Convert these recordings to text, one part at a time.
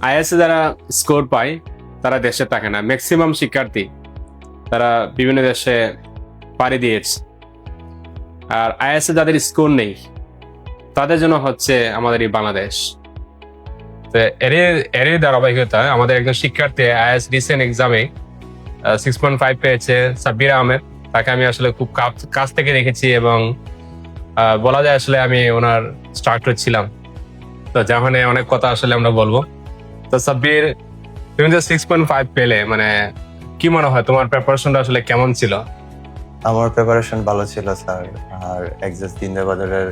ISA যারা score পায়, তারা দেশে থাকে না। ম্যাক্সিমাম শিক্ষার্থী তারা বিভিন্ন দেশে পাড়ি দিয়েছে। আর আইএসএ যাদের স্কোর নেই, তাদের জন্য হচ্ছে আমাদের এই বাংলাদেশ। তো এরই এরই ধারাবাহিকতা, আমাদের একজন শিক্ষার্থী আইএস রিসেন্ট এক্সামে সিক্স পয়েন্ট ফাইভ পেয়েছে, সাব্বির আহমেদ। তাকে আমি আসলে খুব কাছ- থেকে দেখেছি এবং বলা যায় আসলে আমি ওনার স্টার্টার ছিলাম। তো যেমন অনেক কথা আসলে আমরা বলব। তো সাব্বির, তুমি যে সিক্স পয়েন্ট ফাইভ পেলে মানে কি মনে হয়, তোমার প্রিপারেশনটা আসলে কেমন ছিল? আমার প্রিপারেশন ভালো ছিল, স্যার। আর এক্সাস দিনদের বাজারের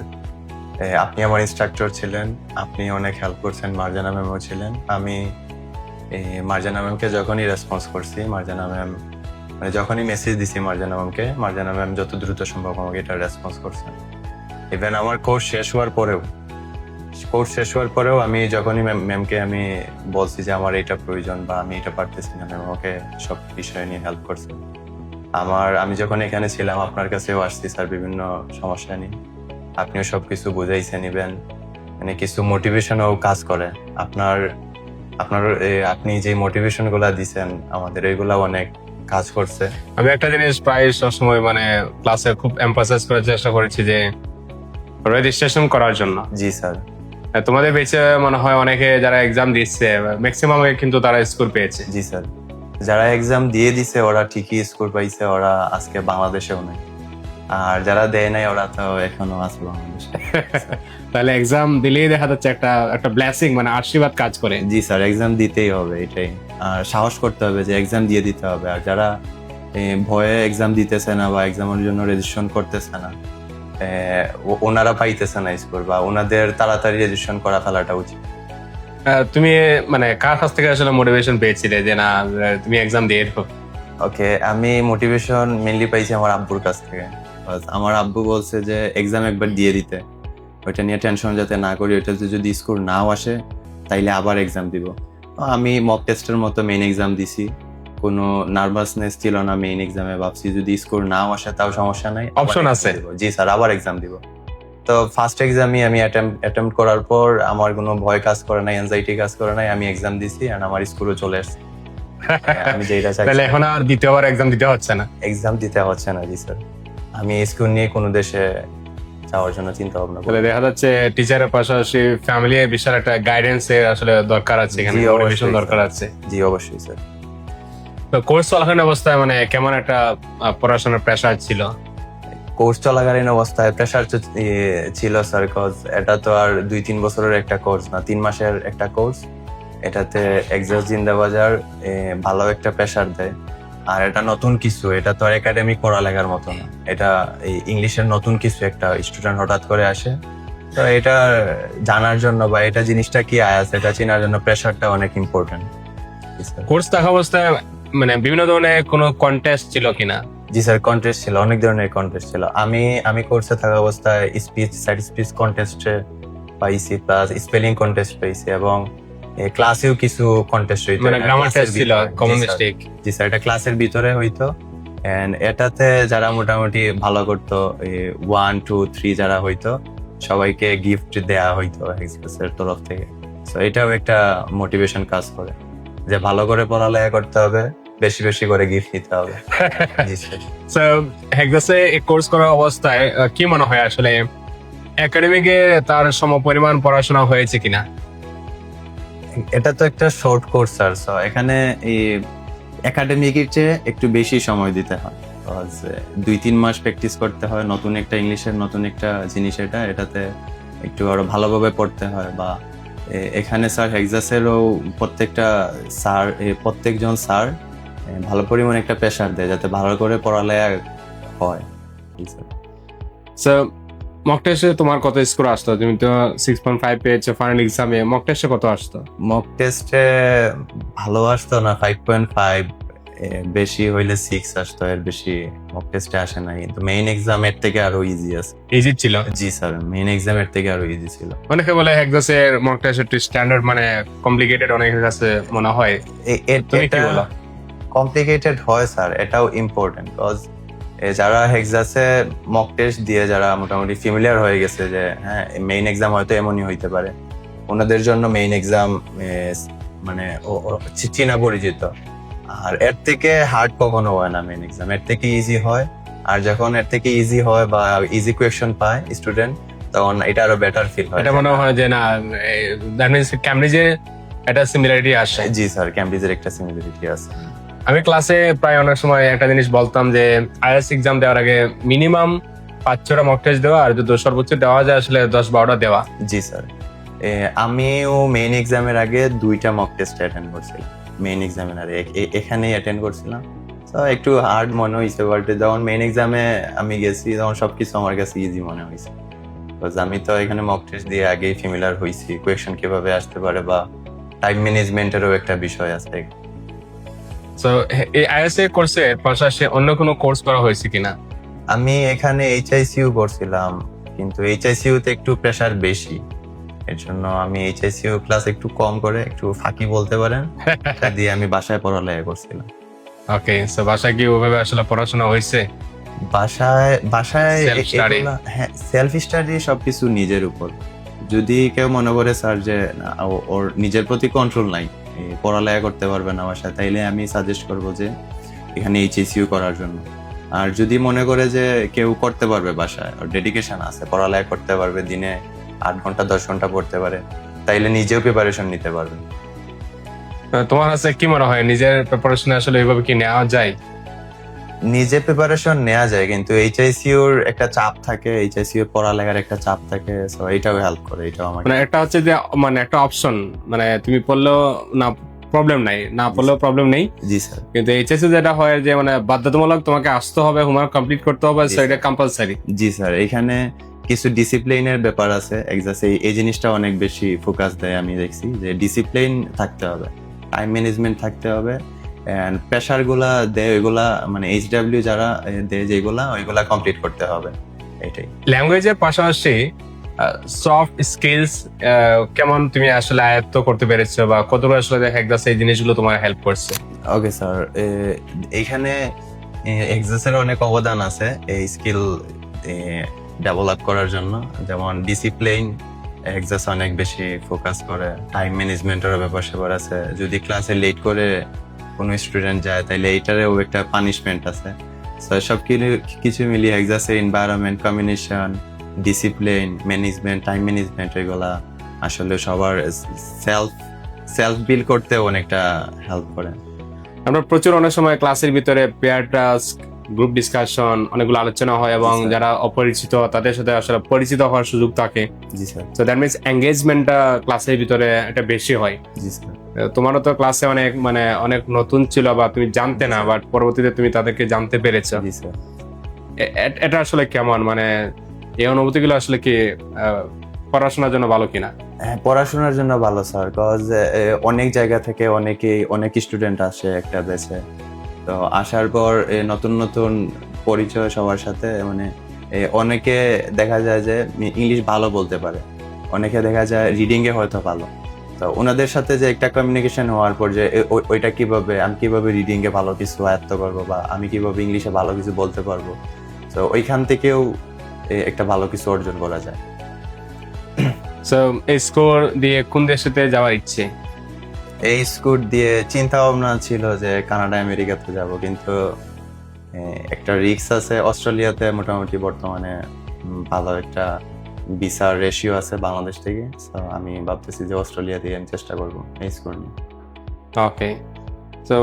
আপনি আমার ইনস্ট্রাক্টর ছিলেন, আপনি অনেক হেল্প করছেন, মার্জানা ম্যামও ছিলেন। আমি মার্জানা ম্যামকে যখনই রেসপন্স করছি, মার্জানা ম্যাম মানে যখনই মেসেজ দিছি মার্জানা ম্যামকে মার্জানা ম্যাম যত দ্রুত সম্ভব আমাকে এটা রেসপন্স করছেন। ইভেন আমার কোর্স শেষ হওয়ার পরেও কোর্স শেষ হওয়ার পরেও আমি যখনই ম্যামকে আমি বলছি যে আমার এটা প্রয়োজন বা আমি এটা পারতেছি না ম্যাম আমাকে সব বিষয় নিয়ে হেল্প করছে। আমার আমি যখন এখানে ছিলাম আপনার কাছেও আসছি স্যার বিভিন্ন সমস্যা নিয়ে। আপনিও সবকিছু বুঝাইছেন নিবেন। মানে কিছু মোটিভেশনও কাজ করে। আপনার আপনার আপনি যে মোটিভেশনগুলা দিছেন আমাদের এগুলা অনেক কাজ করছে। আমি একটা জিনিস প্রায় সবসময় মানে ক্লাসে খুব এমফাসাইজ করার চেষ্টা করেছি যে রেজিস্ট্রেশন করার জন্য। জি স্যার তোমাদের বেঁচে মনে হয় অনেকে যারা এক্সাম দিচ্ছে ম্যাক্সিমাম কিন্তু তারা স্কোর পেয়েছে। জি স্যার। যারা এক্সাম দিয়ে দিছে ওরা ঠিকই স্কোর পাইছে ওরা আজকে বাংলাদেশেও নেই। আর যারা দেয় নাই ওরা তো এখনও আছে বাংলাদেশে। তাহলে এক্সাম দিলেই দেখা যাচ্ছে একটা একটা ব্লেসিং মানে আশীর্বাদ কাজ করে। জি স্যার এক্সাম দিতেই হবে এটাই। আর সাহস করতে হবে যে এক্সাম দিয়ে দিতে হবে। আর যারা ভয়ে এক্সাম দিতেছে না বা এক্সামের জন্য রেজিস্ট্রেশন করতেছে না ওনারা পাইতেছে না স্কোর বা ওনাদের তাড়াতাড়ি রেজিস্ট্রেশন করা ফেলাটা উচিত। তুমি মানে কার কাছ থেকে আসলে মোটিভেশন পেয়েছিলে যে না তুমি এক্সাম দিয়ে? ওকে আমি মোটিভেশন মেনলি পাইছি আমার আব্বুর কাছ থেকে। আমার আব্বু বলছে যে এক্সাম একবার দিয়ে দিতে। ওইটা নিয়ে টেনশন যাতে না করি ওইটাতে যদি স্কোর নাও আসে তাইলে আবার এক্সাম দিব। আমি মক টেস্টের মতো মেইন এক্সাম দিছি। কোনো নার্ভাসনেস ছিল না মেইন এক্সামে ভাবছি যদি স্কোর নাও আসে তাও সমস্যা নাই। exam আছে? জি স্যার আবার এক্সাম দিব। তো ফার্স্ট এক্সামই আমি অ্যাটেম্প করার পর আমার কোনো ভয় কাজ করে নাই অ্যাংজাইটি কাজ করে নাই আমি এক্সাম দিছি আর আমার স্কুলও চলে আসছে। আমি যেটা চাই তাহলে এখন আর দ্বিতীয়বার এক্সাম দিতে হচ্ছে না। এক্সাম দিতে হচ্ছে না জি স্যার আমি স্কুল নিয়ে কোনো দেশে যাওয়ার জন্য চিন্তা ভাবনা করি তাহলে দেখা যাচ্ছে টিচারের পাশাপাশি ফ্যামিলি বিশাল একটা গাইডেন্স এর আসলে দরকার আছে এখানে দরকার আছে। জি অবশ্যই স্যার তো কোর্স চলাকালীন অবস্থায় মানে কেমন একটা পড়াশোনার প্রেশার ছিল? কোর্স চলাকালীন অবস্থায় প্রেশার ছিল স্যার কজ এটা তো আর দুই তিন বছরের একটা কোর্স না তিন মাসের একটা কোর্স এটাতে এক্সাস জিন্দাবাজার ভালো একটা প্রেশার দেয়। আর এটা নতুন কিছু এটা তো আর একাডেমিক পড়ালেখার মতো না। এটা এই ইংলিশের নতুন কিছু একটা স্টুডেন্ট হঠাৎ করে আসে। তো এটা জানার জন্য বা এটা জিনিসটা কি আয়াস এটা চেনার জন্য প্রেশারটা অনেক ইম্পর্টেন্ট কোর্স থাকা অবস্থায় মানে বিভিন্ন ধরনের কোনো কন্টেস্ট ছিল কিনা? জি স্যার কন্টেস্ট ছিল অনেক ধরনের কন্টেস্ট ছিল। আমি আমি কোর্সে থাকা অবস্থায় স্পিচ সাইড স্পিচ কন্টেস্টে পাইছি প্লাস স্পেলিং কন্টেস্ট পাইছি এবং ক্লাসেও কিছু কন্টেস্ট হইতো। মানে গ্রামার টেস্ট ছিল কমন মিস্টেক জি স্যার। এটা ক্লাসের ভিতরে হইতো। এন্ড এটাতে যারা মোটামুটি ভালো করতো ওয়ান টু থ্রি যারা হইতো সবাইকে গিফট দেয়া হইতো এক্সপ্রেসের তরফ থেকে। তো এটাও একটা মোটিভেশন কাজ করে। যে ভালো করে পড়ালেখা করতে হবে বেশি বেশি করে গিফট নিতে হবে। সো এই কোর্স করা অবস্থায় কি মনে হয় আসলে একাডেমিকে তার সমপরিমাণ পড়াশোনা হয়েছে কিনা? এটা তো একটা শর্ট কোর্স স্যার এখানে এই একাডেমিকের চেয়ে একটু বেশি সময় দিতে হয়। দুই তিন মাস প্র্যাকটিস করতে হয় নতুন একটা ইংলিশের নতুন একটা জিনিস এটা এটাতে একটু আরও ভালোভাবে পড়তে হয় বা এখানে স্যার হেক্সাসেরও প্রত্যেকটা স্যার প্রত্যেকজন স্যার ভালো পরিমাণে একটা প্রেশার দেয় যাতে ভালো করে পড়ালেখা হয়। সো মক টেস্টে তোমার কত স্কোর আসতো? তুমি তো সিক্স পয়েন্ট ফাইভ পেয়েছ ফাইনাল এক্সামে মক টেস্টে কত আসতো? মক টেস্টে ভালো আসতো না ফাইভ পয়েন্ট ফাইভ বেশি হইলে সিক্স আসতো এর বেশি মক টেস্টে আসে না কিন্তু মেইন এক্সাম এর থেকে আরও ইজি আছে। ইজি ছিল? জি স্যার মেইন এক্সাম এর থেকে আরও ইজি ছিল। অনেকে বলে হেক্সাসের মক টেস্ট একটু স্ট্যান্ডার্ড মানে কমপ্লিকেটেড অনেকের কাছে মনে হয়। তুমি কি বলো? কমপ্লিকেটেড হয় স্যার। এটাও ইম্পর্টেন্ট বিকজ যারা হেক্সাসে মক টেস্ট দিয়ে যারা মোটামুটি ফিমিলিয়ার হয়ে গেছে যে হ্যাঁ মেইন এক্সাম হয়তো এমনই হইতে পারে ওনাদের জন্য মেইন এক্সাম মানে চেনা পরিচিত। আর এর থেকে হার্ড কখনো হয় না মেইন এক্সাম এর থেকে ইজি হয়। আর যখন এর থেকে ইজি হয় বা ইজি কোয়েশ্চন পায় স্টুডেন্ট তখন এটা আরও বেটার ফিল হয়। এটা মনে হয় যে না দ্যাট মিনস ক্যামব্রিজে একটা সিমিলারিটি আসে। জি স্যার ক্যামব্রিজের একটা সিমিলারিটি আছে। আমি ক্লাসে প্রায় অনেক সময় একটা জিনিস বলতাম যে আইএস এক্সাম দেওয়ার আগে মিনিমাম পাঁচ ছটা মক টেস্ট দেওয়া আর যদি সর্বোচ্চ দেওয়া যায় আসলে দশ, বারোটা দেওয়া। জি স্যার আমিও মেইন এক্সামের আগে দুইটা মক টেস্ট অ্যাটেন্ড করছিলাম। মেইন এক্সামের আগে এখানেই অ্যাটেন্ড করছিলাম। তো একটু হার্ড মনে হয়েছে বাট যখন মেইন এক্সামে আমি গেছি, তখন সবকিছু আমার কাছে ইজি মনে হয়েছে বিকজ আমি তো এখানে মক টেস্ট দিয়ে আগেই ফিমিলার হয়েছি কোয়েশন কীভাবে আসতে পারে বা টাইম ম্যানেজমেন্টেরও একটা বিষয় আছে। তো এই আইএস এ কোর্সের পাশাপাশি অন্য কোনো কোর্স করা হয়েছে কিনা? আমি এখানে এইচআইসিউ করছিলাম কিন্তু এইচআইসিউ তে একটু প্রেশার বেশি। এর জন্য আমি এইচআইসিউ ক্লাস একটু কম করে একটু ফাঁকি বলতে পারেন দিয়ে আমি বাসায় পড়ালেখা করছিলাম। ওকে তো বাসায় কি ওভাবে আসলে পড়াশোনা হয়েছে? বাসায় বাসায় হ্যাঁ সেলফ স্টাডি সবকিছু নিজের উপর। যদি কেউ মনে করে স্যার যে ওর নিজের প্রতি কন্ট্রোল নাই। পড়ালেখা করতে পারবে না সাথে, তাইলে আমি সাজেস্ট করব যে এখানে এইচএসিউ করার জন্য। আর যদি মনে করে যে কেউ করতে পারবে বাসায়, ওর ডেডিকেশন আছে, পড়ালেখা করতে পারবে, দিনে আট ঘণ্টা, দশ ঘণ্টা পড়তে পারে, তাইলে নিজেও প্রিপারেশন নিতে পারবে। তোমার কাছে কি মনে হয়, নিজের প্রিপারেশন আসলে এইভাবে কি নেওয়া যায়? নিজে প্রিপারেশন নেওয়া যায় কিন্তু এইচআইসিউর একটা চাপ থাকে এইচআইসিউ পড়ালেখার একটা চাপ থাকে সো এটাও হেল্প করে এটাও আমাকে মানে একটা হচ্ছে যে মানে একটা অপশন মানে তুমি পড়লেও না প্রবলেম নাই না পড়লেও প্রবলেম নেই। জি স্যার কিন্তু এইচএসসি যেটা হয় যে মানে বাধ্যতামূলক তোমাকে আসতে হবে হোমওয়ার্ক কমপ্লিট করতে হবে সো এটা। কম্পালসারি জি স্যার এখানে কিছু ডিসিপ্লিনের ব্যাপার আছে এই এই জিনিসটা অনেক বেশি ফোকাস দেয় আমি দেখছি যে ডিসিপ্লিন থাকতে হবে টাইম ম্যানেজমেন্ট থাকতে হবে এন্ড প্রেশারগুলা দেয় ওইগুলা মানে এইচ এইচডাব্লিউ যারা দেয় যেগুলা ওইগুলা কমপ্লিট করতে হবে। এটাই। ল্যাঙ্গুয়েজের পাশাপাশি সফট স্কিলস কেমন তুমি আসলে আয়ত্ত করতে পেরেছ বা কতটুকু আসলে দেখা যাচ্ছে এই জিনিসগুলো তোমার হেল্প করছে? ওকে স্যার এইখানে এক্সাসের অনেক অবদান আছে এই স্কিল ডেভেলপ করার জন্য। যেমন ডিসিপ্লিন এক্সাস অনেক বেশি ফোকাস করে। টাইম ম্যানেজমেন্টের ব্যাপার স্যাপার আছে। যদি ক্লাসে লেট করে কোনো স্টুডেন্ট যায় তাহলে এইটারেও একটা পানিশমেন্ট আছে। সো সব কিছু- মিলিয়ে এক্সাসের environment communication discipline management time management এগুলা আসলে সবার সেলফ সেলফ বিল করতে অনেকটা হেল্প করে। আমরা প্রচুর অনেক সময় ক্লাসের ভিতরে পেয়ার টাস্ক গ্রুপ ডিসকাশন অনেকগুলো আলোচনা হয় এবং যারা অপরিচিত তাদের সাথে আসলে পরিচিত হওয়ার সুযোগ থাকে। জি স্যার। তো দ্যাট মিনস এঙ্গেজমেন্টটা ক্লাসের ভিতরে একটা বেশি হয়। জি স্যার। তোমারও তো ক্লাসে অনেক মানে অনেক নতুন ছিল বা তুমি জানতে না বাট পরবর্তীতে তুমি তাদেরকে জানতে পেরেছ। জি স্যার। এটা আসলে কেমন? মানে এই অনুভূতিগুলো আসলে কি পড়াশোনার জন্য ভালো কিনা? হ্যাঁ পড়াশোনার জন্য ভালো স্যার। কজ অনেক জায়গা থেকে অনেকেই অনেক স্টুডেন্ট আসে একটা বেসে তো আসার পর নতুন নতুন পরিচয় সবার সাথে মানে অনেকে দেখা যায় যে ইংলিশ ভালো বলতে পারে। অনেকে দেখা যায় রিডিং এ হয়তো ভালো। তো ওনাদের সাথে যে একটা কমিউনিকেশন হওয়ার পর যে ওইটা কীভাবে, আমি কীভাবে রিডিং এ ভালো কিছু আয়ত্ত করব বা আমি কীভাবে ইংলিশে ভালো কিছু বলতে পারব? তো ওইখান থেকেও একটা ভালো কিছু অর্জন করা যায়। সো এই স্কোর দিয়ে কোন দেশেতে যাওয়ার ইচ্ছে? এই স্কুট দিয়ে চিন্তা ভাবনা ছিল যে কানাডা আমেরিকাতে যাব কিন্তু একটা রিক্স আছে। অস্ট্রেলিয়াতে মোটামুটি বর্তমানে ভালো একটা ভিসার রেশিও আছে বাংলাদেশ থেকে। So, আমি ভাবতেছি যে অস্ট্রেলিয়া দিয়ে আমি চেষ্টা করব এই স্কুল নিয়ে। ওকে তো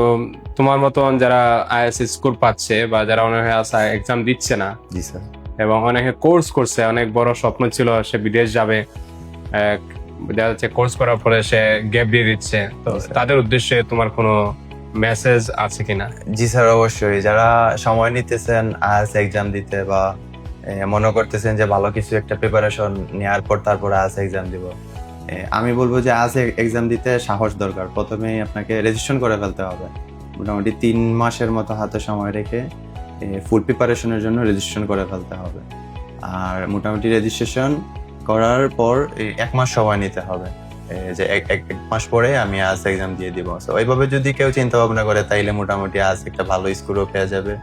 তোমার মতন যারা আইএস স্কোর পাচ্ছে বা যারা অনেকে এক্সাম দিচ্ছে না জি স্যার। এবং অনেকে কোর্স করছে অনেক বড় স্বপ্ন ছিল সে বিদেশ যাবে এক, দেখা যাচ্ছে কোর্স করার পরে সে গ্যাপ দিয়ে দিচ্ছে। তো তাদের উদ্দেশ্যে তোমার কোনো মেসেজ আছে কিনা? জি স্যার অবশ্যই। যারা সময় নিতেছেন আজ এক্সাম দিতে বা মনে করতেছেন যে ভালো কিছু একটা প্রিপারেশন নেওয়ার পর তারপর আজ এক্সাম দিব আমি বলব যে আজ এক্সাম দিতে সাহস দরকার। প্রথমেই আপনাকে রেজিস্ট্রেশন করে ফেলতে হবে। মোটামুটি তিন মাসের মতো হাতে সময় রেখে ফুল প্রিপারেশনের জন্য রেজিস্ট্রেশন করে ফেলতে হবে। আর মোটামুটি রেজিস্ট্রেশন করার পর এক মাস সময় নিতে হবে। যে এক এক মাস পরে আমি আজ এক্সাম দিয়ে দিব। ওইভাবে যদি কেউ চিন্তা ভাবনা করে তাইলে মোটামুটি আজ একটা ভালো স্কুলও পেয়ে যাবে।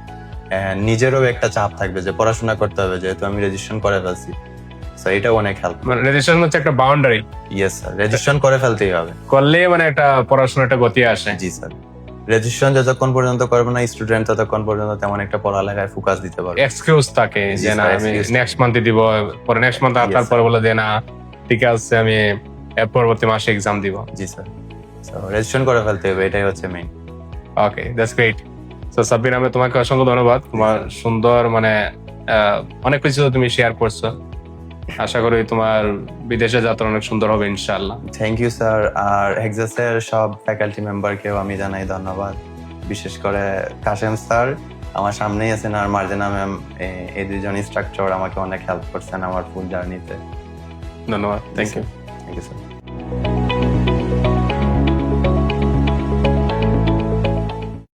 নিজেরও একটা চাপ থাকবে যে পড়াশোনা করতে হবে যেহেতু আমি রেজিস্ট্রেশন করে ফেলছি। এটা অনেক হেল্প মানে রেজিস্ট্রেশন হচ্ছে একটা বাউন্ডারি ইয়েস স্যার রেজিস্ট্রেশন করে ফেলতেই হবে। করলে মানে একটা পড়াশোনা একটা গতি আসে। জি স্যার রেজিস্ট্রেশন যতক্ষণ পর্যন্ত করবে না স্টুডেন্ট ততক্ষণ পর্যন্ত তেমন একটা পড়ালেখায় ফোকাস দিতে পারবে। এক্সকিউজ থাকে যে না আমি নেক্সট মান্থে দিব পরে নেক্সট মান্থ তারপরে বলে যে না ঠিক আছে আমি পরবর্তী মাসে এক্সাম দিব। জি স্যার রেজিস্ট্রেশন করে ফেলতে হবে এটাই হচ্ছে main okay that's great so Sabbir আমি তোমাকে অসংখ্য ধন্যবাদ। তোমার সুন্দর মানে অনেক কিছু তুমি শেয়ার করছ। আশা করি তোমার বিদেশে যাত্রা অনেক সুন্দর হবে ইনশাআল্লাহ। থ্যাংক ইউ স্যার আর এক্সাসের সব ফ্যাকাল্টি মেম্বারকেও আমি জানাই ধন্যবাদ। বিশেষ করে কাশেম স্যার আমার সামনেই আছেন আর মার্জেনা ম্যাম এই দুজন স্ট্রাকচার আমাকে অনেক হেল্প করছেন আমার ফুল জার্নিতে ধন্যবাদ। Thank you thank you sir